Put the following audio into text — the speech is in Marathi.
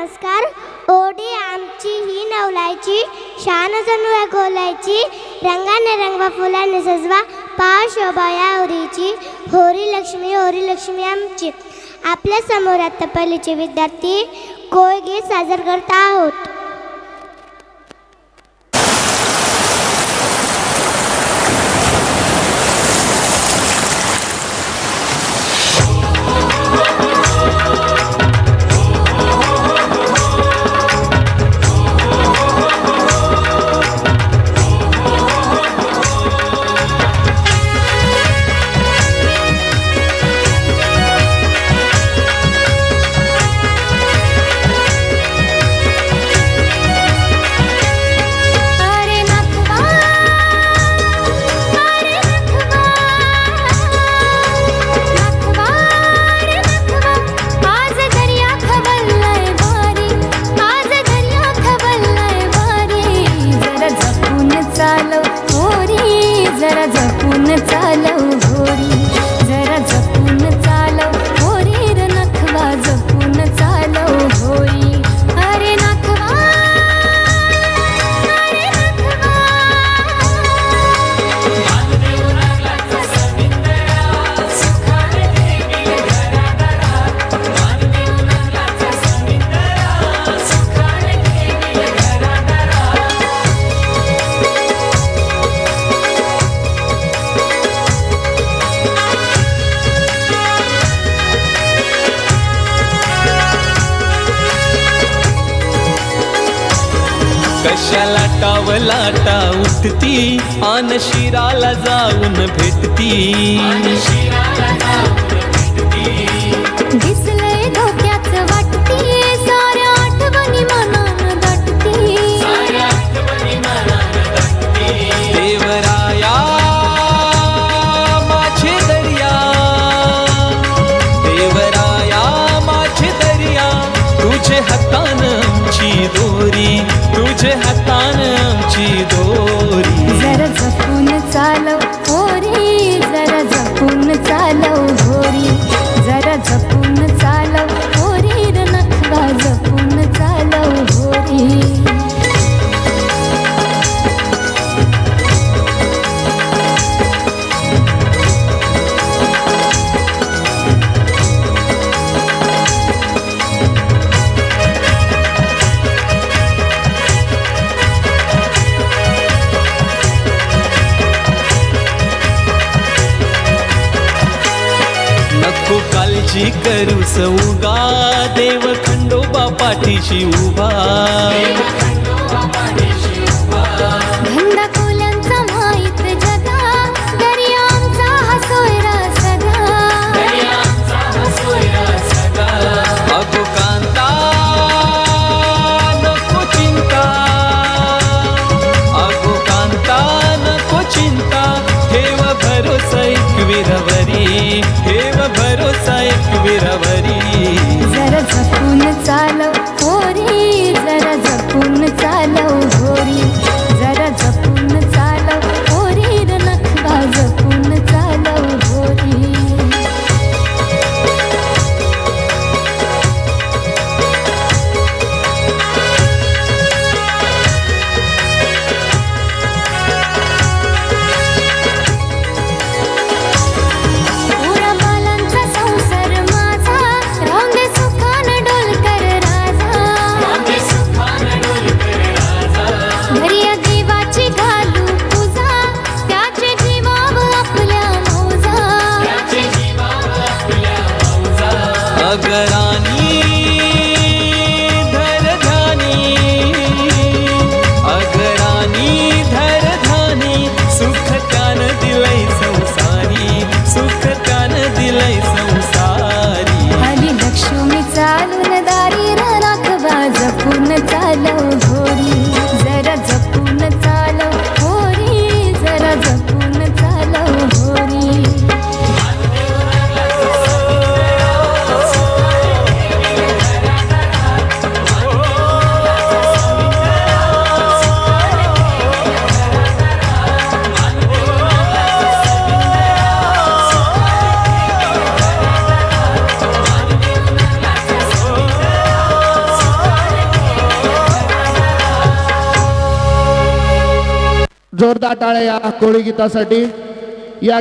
नमस्कार. ओढी आमची ही नवलायची शान जणू गोलायची रंगाने रंगवा फुलाने सजवा पहा शोभा या होरीची होरी लक्ष्मी होरी लक्ष्मी आमची. आपल्यासमोर आता पहिलीचे विद्यार्थी कोळगे साजर करत आहोत. कशाला टावलाटा उठती? आन शिराला जाऊन भेटती. दिसलंय धोक्याच वाटती साऱ्या आठवणी मनान दाटती. देवराया माझे दर्या. देवराया माझे दर्या तुझे हातान आमची दोरी तुझे हातान आमची दोरी पाठीशी करू सौगा. देव खंडोबा पाठीशी उभा. घरानी जोरदार टाळ्या या कोळी गीतासाठी. या